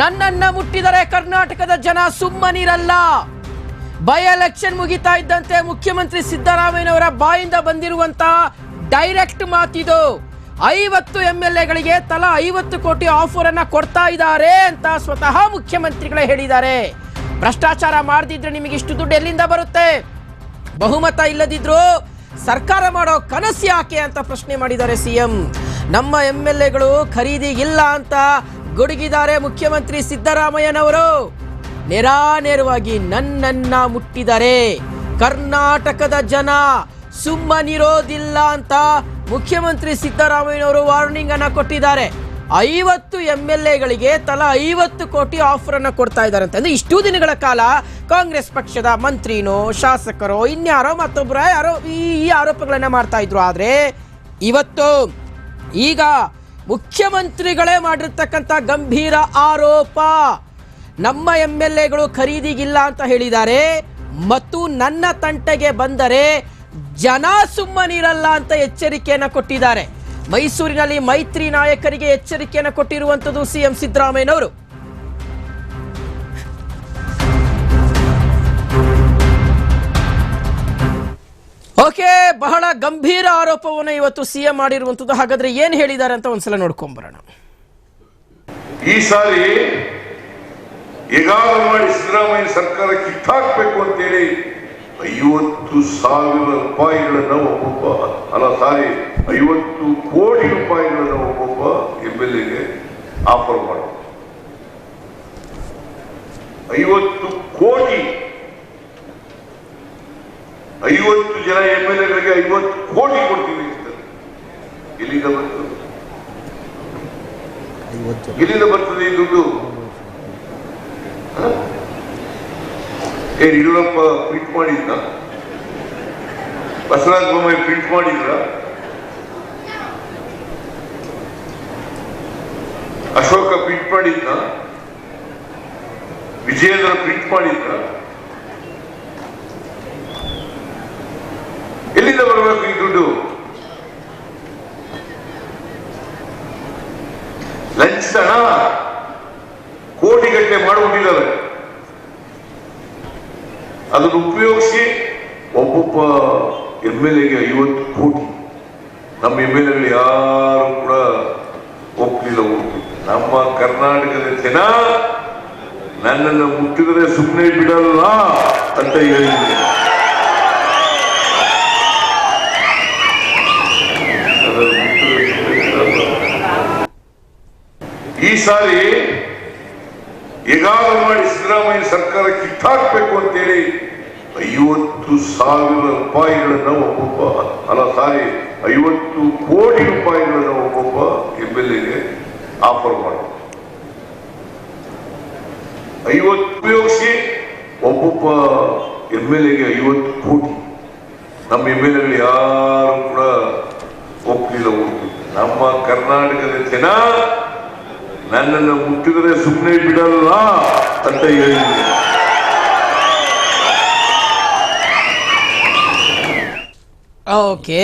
ನನ್ನನ್ನ ಮುಟ್ಟಿದರೆ ಕರ್ನಾಟಕದ ಜನ ಸುಮ್ಮನಿರಲ್ಲ. ಬೈ ಎಲೆಕ್ಷನ್ ಮುಗಿತಾ ಇದ್ದಂತೆ ಮುಖ್ಯಮಂತ್ರಿ ಸಿದ್ದರಾಮಯ್ಯನವರ ಬಾಯಿಂದ ಬಂದಿರುವಂತ ಡೈರೆಕ್ಟ್ ಮಾತಿದು ಐವತ್ತು ಎಂ ಎಲ್ ಎಗಳಿಗೆ ತಲಾ ಐವತ್ತು ಕೋಟಿ ಆಫರ್ ಅನ್ನ ಕೊಡ್ತಾ ಇದ್ದಾರೆ ಅಂತ ಸ್ವತಃ ಮುಖ್ಯಮಂತ್ರಿಗಳೇ ಹೇಳಿದ್ದಾರೆ. ಭ್ರಷ್ಟಾಚಾರ ಮಾಡದಿದ್ರೆ ನಿಮಗೆ ಇಷ್ಟು ದುಡ್ಡು ಎಲ್ಲಿಂದ ಬರುತ್ತೆ? ಬಹುಮತ ಇಲ್ಲದಿದ್ರು ಸರ್ಕಾರ ಮಾಡೋ ಕನಸು ಯಾಕೆ ಅಂತ ಪ್ರಶ್ನೆ ಮಾಡಿದ್ದಾರೆ ಸಿಎಂ. ನಮ್ಮ ಎಂ ಎಲ್ ಎಗಳು ಖರೀದಿಗಿಲ್ಲ ಅಂತ ಗುಡುಗಿದ್ದಾರೆ ಮುಖ್ಯಮಂತ್ರಿ ಸಿದ್ದರಾಮಯ್ಯನವರು. ನೇರಾನೇರವಾಗಿ ನನ್ನನ್ನ ಮುಟ್ಟಿದರೆ ಕರ್ನಾಟಕದ ಜನ ಸುಮ್ಮನಿರೋದಿಲ್ಲ ಅಂತ ಮುಖ್ಯಮಂತ್ರಿ ಸಿದ್ದರಾಮಯ್ಯನವರು ವಾರ್ನಿಂಗ್ ಅನ್ನ ಕೊಟ್ಟಿದ್ದಾರೆ. ಐವತ್ತು ಎಂ ಎಲ್ ಎಗಳಿಗೆ ತಲಾ ಐವತ್ತು ಕೋಟಿ ಆಫರ್ ಅನ್ನ ಕೊಡ್ತಾ ಇದ್ದಾರೆ ಅಂತಂದ್ರೆ ಇಷ್ಟು ದಿನಗಳ ಕಾಲ ಕಾಂಗ್ರೆಸ್ ಪಕ್ಷದ ಮಂತ್ರಿನೋ, ಶಾಸಕರೋ, ಇನ್ಯಾರೋ ಮತ್ತೊಬ್ಬರ ಯಾರೋ ಈ ಈ ಆರೋಪಗಳನ್ನ ಮಾಡ್ತಾ ಇದ್ರು. ಆದ್ರೆ ಇವತ್ತು ಈಗ ಮುಖ್ಯಮಂತ್ರಿಗಳೇ ಮಾಡಿರ್ತಕ್ಕಂಥ ಗಂಭೀರ ಆರೋಪ. ನಮ್ಮ ಎಂ ಎಲ್ ಎಗಳು ಖರೀದಿಗಿಲ್ಲ ಅಂತ ಹೇಳಿದ್ದಾರೆ. ಮತ್ತು ನನ್ನ ತಂಟೆಗೆ ಬಂದರೆ ಜನ ಸುಮ್ಮನಿರಲ್ಲ ಅಂತ ಎಚ್ಚರಿಕೆಯನ್ನು ಕೊಟ್ಟಿದ್ದಾರೆ. ಮೈಸೂರಿನಲ್ಲಿ ಮೈತ್ರಿ ನಾಯಕರಿಗೆ ಎಚ್ಚರಿಕೆಯನ್ನು ಕೊಟ್ಟಿರುವಂತದ್ದು ಸಿಎಂ ಸಿದ್ದರಾಮಯ್ಯನವರು. ಓಕೆ, ಬಹಳ ಗಂಭೀರ ಆರೋಪವನ್ನು ಇವತ್ತು ಸಿಎಂ ಮಾಡಿರುವಂತದ್ದು. ಹಾಗಾದ್ರೆ ಏನ್ ಹೇಳಿದ್ದಾರೆ ಅಂತ ಒಂದ್ಸಲ ನೋಡ್ಕೊಂಬರೋಣ. ಈ ಸಾರಿ ಈಗಾಗಲೇ ಮಾಡಿ ಸಿದ್ದರಾಮಯ್ಯ ಸರ್ಕಾರ ಕಿತ್ತಾಕ್ಬೇಕು ಅಂತೇಳಿ ಐವತ್ತು ಸಾವಿರ ರೂಪಾಯಿಗಳನ್ನ ಒಬ್ಬೊಬ್ಬ, ಅಲ್ಲ, ಸಾರಿ, ಐವತ್ತು ಕೋಟಿ ರೂಪಾಯಿಗಳನ್ನ ಒಬ್ಬೊಬ್ಬ ಎಂ ಎಲ್ ಎಗೆ ಆಫರ್ ಮಾಡ ಐವತ್ತು ಕೋಟಿ ಐವತ್ತು ಜನ ಎಂ ಎಲ್ ಎಗಳಿಗೆ ಐವತ್ತು ಕೋಟಿ ಕೊಡ್ತೀವಿ ಇಲ್ಲಿಂದ ಬರ್ತದೆ? ಇಲ್ಲಿಂದ ಬರ್ತದೆ ಈ ದುಡ್ಡು? ಏ ಯಡಿಯೂರಪ್ಪ ಪ್ರಿಂಟ್ ಮಾಡಿದ್ನ ಬಸವರಾಜ ಬೊಮ್ಮಾಯಿ ಪ್ರಿಂಟ್ ಮಾಡಿದ್ರ ಅಶೋಕ ಪ್ರಿಂಟ್ ಮಾಡಿದ್ನ ವಿಜಯೇಂದ್ರ ಪ್ರಿಂಟ್ ಮಾಡಿದ್ರ ಎಲ್ಲಿಂದ ಬರಬೇಕು ಈ ದುಡ್ಡು ಲಂಚ್ ಹಣ ಕೋಟಿಗಟ್ಟಲೆ ಮಾಡಿಬಿಟ್ಟಿದ್ದಾರೆ ಅದನ್ನು ಉಪಯೋಗಿಸಿ ಒಬ್ಬೊಬ್ಬ ಎಂ ಎಲ್ ಎಗೆ ಐವತ್ತು ಕೋಟಿ. ನಮ್ಮ ಎಂ ಎಲ್ ಎಗಳು ಯಾರು ಕೂಡ ಒಪ್ಪಲಿಲ್ಲ ಹೋಗ್ಲಿ ನಮ್ಮ ಕರ್ನಾಟಕದ ಜನ ನನ್ನನ್ನು ಮುಟ್ಟಿದರೆ ಸುಮ್ಮನೆ ಬಿಡಲ್ಲ ಅಂತ ಹೇಳಿದ್ರು. ನನ್ನನ್ನು ಮುಟ್ಟಿದರೆ ಸುಮ್ನೆ ಬಿಡಲ್ಲ. ಈ ಸಾರಿ ಹೇಗಾದ್ರೂ ಮಾಡಿ ಸಿದ್ದರಾಮಯ್ಯ ಸರ್ಕಾರ ಕಿತ್ತಾಕ್ಬೇಕು ಅಂತೇಳಿ ಐವತ್ತು ಸಾವಿರ ರೂಪಾಯಿಗಳನ್ನ ಒಬ್ಬೊಬ್ಬ ಅಲ್ಲ ಸಾರಿ ಐವತ್ತು ಕೋಟಿ ರೂಪಾಯಿಗಳನ್ನ ಒಬ್ಬೊಬ್ಬ ಎಂ ಎಲ್ ಎಗೆ ಆಫರ್ ಮಾಡ ಐವತ್ತು ಉಪಯೋಗಿಸಿ ಒಬ್ಬೊಬ್ಬ ಎಂ ಎಲ್ ಎಗೆ ಐವತ್ತು ಕೋಟಿ. ನಮ್ಮ ಎಂ ಎಲ್ ಎಗಳು ಯಾರು ಕೂಡ ಒಪ್ಪಲಿಲ್ಲ ಹೋಗ್ಲಿ ನಮ್ಮ ಕರ್ನಾಟಕದ ಜನ ನನ್ನನ್ನು ಮುಟ್ಟಿದರೆ ಸುಮ್ಮನೆ ಬಿಡಲ್ಲ ಅಂತ ಹೇಳಿದ್ರು ಓಕೆ